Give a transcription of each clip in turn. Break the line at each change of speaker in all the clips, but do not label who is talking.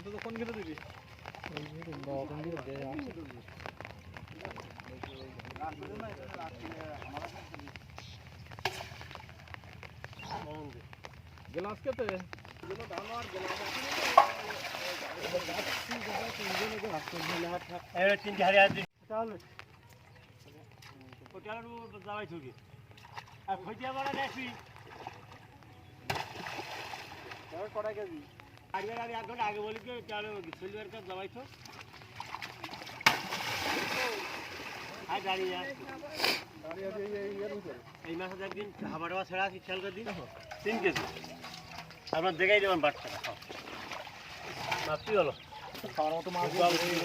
অন্তত কোন খেতে দিবি? গ্লাস
ওটা যাওয়াই থাকি আর বড়
কড়াই কেজি?
আগে আগে এক ঘণ্টা আগে বলি কি তাহলে তো? আর দাঁড়িয়ে
এই-
মাসে একদিন খাবার দাবার ছেড়া আছে খেয়াল করে দিন। তিন কেজি। আপনার দেখাই দেবেন বাচ্চাটা মাপি হলো
খাওয়ার মতো মাছ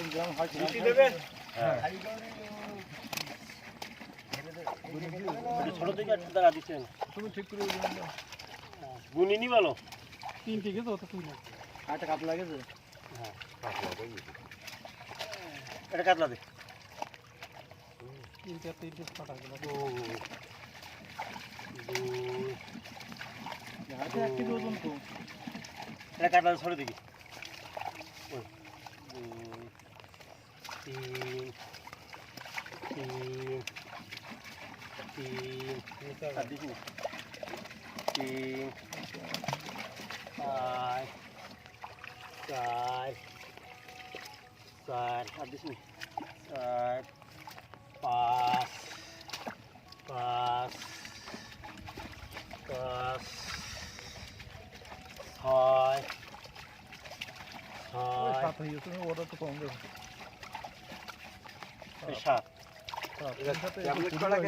গ্রাম হয়।
হ্যাঁ ছোট থেকে একটু দাঁড়া দিচ্ছেন
তুমি ঠিক করে দিবেন না।
গুনিনি বলো
তিন ঠিক আছে তো তুই না আটটা কাপ লাগেছে
এটা কাতলা দে
তিন চার তিন পিস কাটা গেল হাতে এক কেজি ওজন তো
এটা কাতলা দে সরে দেখি ওই, দুই, তিন তিন তিন আর দিস নি। তিন পাঁচ চার চার আর নি। চার পাঁচ পাঁচ পাঁচ ছয় ছয়
সাত